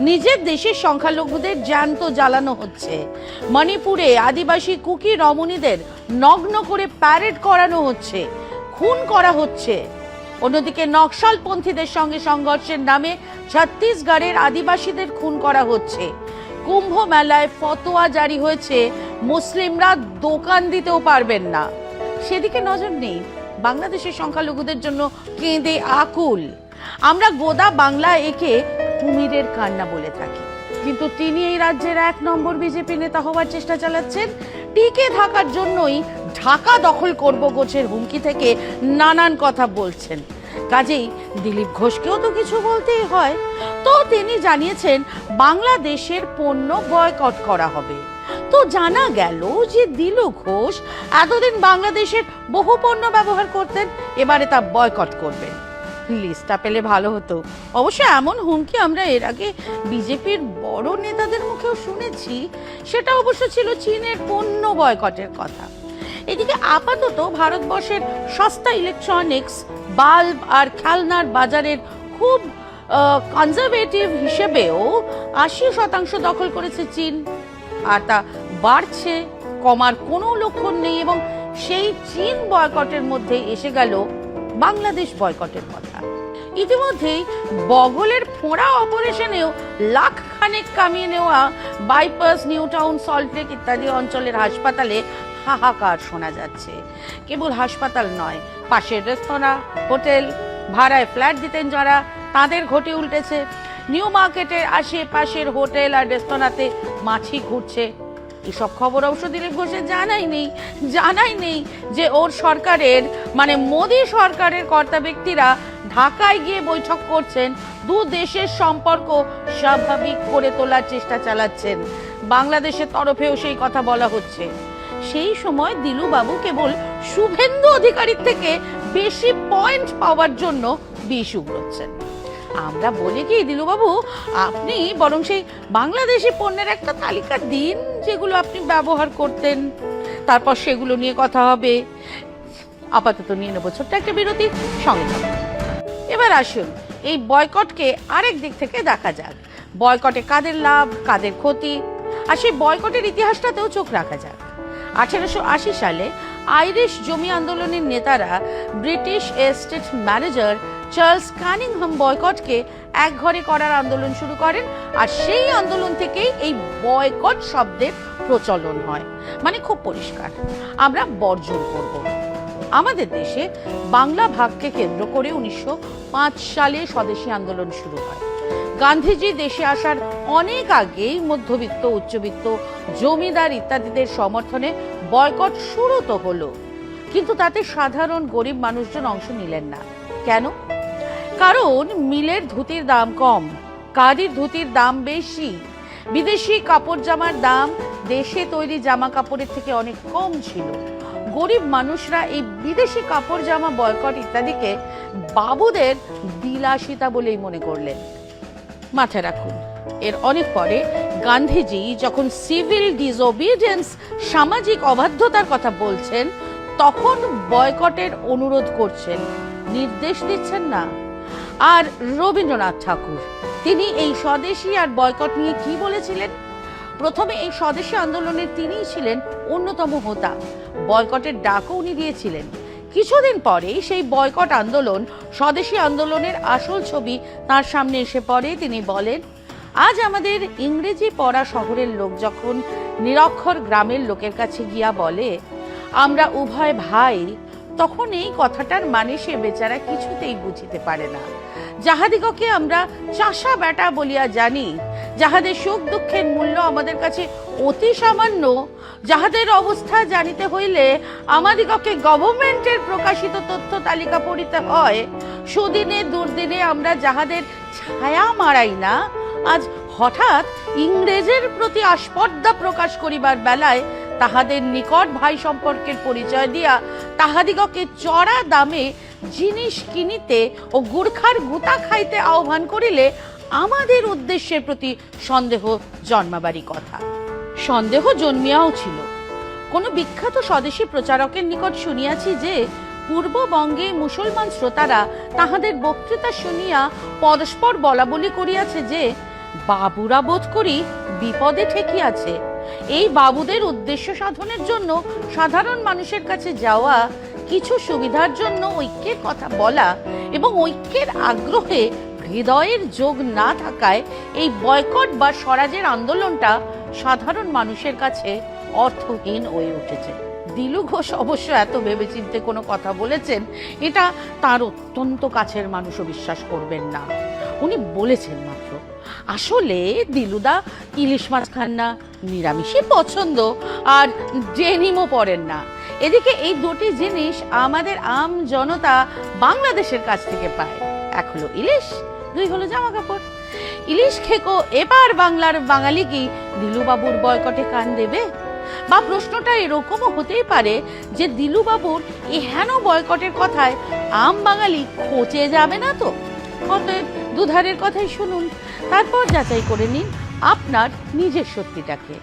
নিজের দেশের সংখ্যালঘুদের জ্যান্ত জ্বালানো হচ্ছে। মণিপুরে আদিবাসী কুকি রমণীদের নগ্ন করে প্যারেড করানো হচ্ছে। খুন করা হচ্ছে। অন্যদিকে নকশালপন্থীদের সঙ্গে সংঘর্ষের নামে ছত্তিশগড়ের আদিবাসীদের খুন করা হচ্ছে। কুম্ভ মেলায় ফতোয়া জারি হয়েছে। মুসলিমরা দোকান দিতেও পারবেন না। সেদিকে নজর নেই। বাংলাদেশের সংখ্যালঘুদের জন্য কেঁদে আকুল। আমরা গোদা বাংলা একে কুমিরের কান্না বলে থাকি। কিন্তু তিনি এই রাজ্যের এক নম্বর বিজেপি নেতা হওয়ার চেষ্টা চালাচ্ছেন। টিকে থাকার জন্যই ঢাকা দখল করব গোছের হুমকি থেকে নানান কথা বলছেন। কাজেই দিলীপ ঘোষকেও তো কিছু বলতেই হয়। তো তিনি জানিয়েছেন, বাংলাদেশের পণ্য বয়কট করা হবে। তো জানা গেল যে দিলু ঘোষ এতদিন বাংলাদেশের বহু পণ্য ব্যবহার করতেন, এবারে তা বয়কট করবেন। লিস্টটা পেলে ভালো হতো। অবশ্য এমন হুমকি আমরা এর আগে বিজেপির বড় নেতাদের মুখেও শুনেছি, সেটা অবশ্য ছিল চীনের পণ্য বয়কটের কথা। এদিকে আপাতত ভারতবর্ষের সস্তা ইলেকট্রনিক্স বাল্ব আর খেলনার বাজারের খুব কনজারভেটিভ হিসেবেও আশি শতাংশ দখল করেছে চীন। আর তা বাড়ছে, কমার কোনো লক্ষণ নেই এবং সেই চীন বয়কটের মধ্যে এসে গেল বাংলাদেশ বয়কটের কথা। ইতিমধ্যেই বগলের ফোঁড়া অপারেশনেও লাখ খানেক কামিয়ে নেওয়া, বাইপাস, নিউ টাউন সল্টলেক ইত্যাদি অঞ্চলের হাসপাতালে হাহাকার শোনা যাচ্ছে। কেবল হাসপাতাল নয়, পাশের রেস্তোরাঁ, হোটেল, ভাড়ায় ফ্ল্যাট দিতেন যারা, তাদের ঘটে উল্টেছে। নিউ মার্কেটের আশেপাশের হোটেল আর রেস্তোরাঁতে মাছি ঘুরছে এসব খবর অবশ্য দিলীপ ঘোষের জানাই নেই জানাই নেই যে ওর সরকারের মানে মোদী সরকারের কর্তা ব্যক্তিরা ঢাকায় গিয়ে বৈঠক করছেন, দু দেশের সম্পর্ক স্বাভাবিক করে তোলার চেষ্টা চালাচ্ছেন। বাংলাদেশের তরফেও সেই কথা বলা হচ্ছে। সেই সময় দিলুবাবু কেবল শুভেন্দু অধিকারীর থেকে বেশি পয়েন্ট পাওয়ার জন্য বিষ উগড়োচ্ছেন। আমরা বলি কি দিলুবাবু, আপনি বরং সেই বাংলাদেশি পণ্যের একটা তালিকা দিন যেগুলো আপনি ব্যবহার করতেন। তারপর সেগুলো নিয়ে কথা হবে। আপাতত নিয়ে নেব ছোট্ট একটা বিরতি, সঙ্গে। এবার আসুন, এই বয়কটকে আরেক দিক থেকে দেখা যাক। বয়কটে কাদের লাভ, কাদের ক্ষতি? আর সেই বয়কটের ইতিহাসটাতেও চোখ রাখা যাক। আঠেরোশো আশি সালে আইরিশ জমি আন্দোলনের নেতারা British estate manager Charles Cunningham বয়কটকে একঘরে করার আন্দোলন শুরু করেন আর সেই আন্দোলন থেকেই এই বয়কট শব্দের প্রচলন হয়। মানে খুব পরিষ্কার। আমরা বর্জন করব। আমাদের দেশে বাংলা ভাগকে কেন্দ্র করে উনিশশো পাঁচ সালে স্বদেশী আন্দোলন শুরু হয়। গান্ধীজি দেশে আসার অনেক আগেই মধ্যবিত্ত, উচ্চবিত্ত, জমিদার ইত্যাদিদের সমর্থনে বয়কট শুরু তো হলো। কিন্তু তাতে সাধারণ গরিব মানুষজন অংশ নিলেন না। কেন? কারণ মিলের ধুতির দাম কম কারির ধুতির দাম বেশি, বিদেশি কাপড় জামার দাম দেশে তৈরি জামা কাপড়ের থেকে অনেক কম ছিল। গরিব মানুষরা এই বিদেশি কাপড় জামা বয়কট ইত্যাদিকে বাবুদের বিলাসিতা বলেই মনে করলেন। মাথায় রাখুন। এর অনেক পরে গান্ধীজি যখন সিভিল ডিসওবিডিয়েন্স সামাজিক অবাধ্যতার কথা বলছেন, তখন বয়কটের অনুরোধ করছেন। নির্দেশ দিচ্ছেন না। আর রবীন্দ্রনাথ ঠাকুর, তিনি এই স্বদেশী আর বয়কট নিয়ে কি বলেছিলেন? প্রথমে এই স্বদেশী আন্দোলনের তিনিই ছিলেন অন্যতম হোতা। বয়কটের ডাকও উনি দিয়েছিলেন। কিছুদিন পরেই সেই বয়কট আন্দোলন, স্বদেশী আন্দোলনের আসল ছবি তার সামনে এসে পড়ে। তিনি বলেন, আজ আমাদের ইংরেজি পড়া শহরের লোক যখন নিরক্ষর গ্রামের লোকের কাছে গিয়া বলে, আমরা উভয় ভাই তখন এই কথাটার মানে সে বেচারা কিছুতেই বুঝিতে পারে না। যাহাদিগকে আমরা চাষা বেটা বলিয়া জানি যাহাদের সুখ দুঃখের মূল্য আমাদের কাছে অতি সামান্য, যাহাদের অবস্থা জানিতে হইলে আমাদিগকে গভর্নমেন্টের প্রকাশিত তথ্য তালিকা পড়িতে হয়, সুদিনে, দুর্দিনে আমরা যাহাদের ছায়া মারাই না, আজ হঠাৎ ইংরেজের প্রতি আস্পর্ধা প্রকাশ করিবার বেলায় তাহাদের নিকট ভাই সম্পর্কের পরিচয় দিয়া তাহাদিগকে চড়া দামে জিনিস কিনিতে ও গুর্খার গুতা খাইতে আহ্বান করিলে আমাদের উদ্দেশ্যের প্রতি সন্দেহ জন্মাবারই কথা। সন্দেহ জন্মিয়াও ছিল। কোন বিখ্যাত স্বদেশী প্রচারকের নিকট শুনিয়াছি যে, পূর্ববঙ্গে মুসলমান শ্রোতারা তাহাদের বক্তৃতা শুনিয়া পরস্পর বলা বলি করিয়াছে যে, বাবুরা বোধ করি বিপদে ঠেকিয়াছে। এই বাবুদের উদ্দেশ্য সাধনের জন্য সাধারণ মানুষের কাছে যাওয়া কিছু সুবিধার জন্য ঐক্যের কথা বলা এবং ঐক্যের আগ্রহে হৃদয়ের যোগ না থাকায় এই বয়কট বা স্বরাজের আন্দোলনটা সাধারণ মানুষের কাছে অর্থহীন হয়ে উঠেছে। দিলু ঘোষ অবশ্য এত ভেবেচিন্তে কোনো কথা বলেছেন, এটা তার অত্যন্ত কাছের মানুষও বিশ্বাস করবেন না। উনি বলেছেন মাত্র, আসলে দিলুদা ইলিশ মাছ খান না, নিরামিষই পছন্দ, আর ডেনিমও পরেন না। এদিকে এই দুটি জিনিস আমাদের আম জনতা বাংলাদেশের কাছ থেকে পায়। এক হলো ইলিশ দুই হলো জামা কাপড় ইলিশ খেকো, এবার বাংলার বাঙালি কি দিলুবাবুর বয়কটে কান দেবে? বা প্রশ্নটা এরকমও হতেই পারে যে দিলুবাবুর এই হেন বয়কটের কথায় আম বাঙালি খোঁচে যাবে না তো? অতএব দুধারের কথাই শুনুন। তারপর যাচাই করে নিন আপনার নিজের সত্যিটাকে।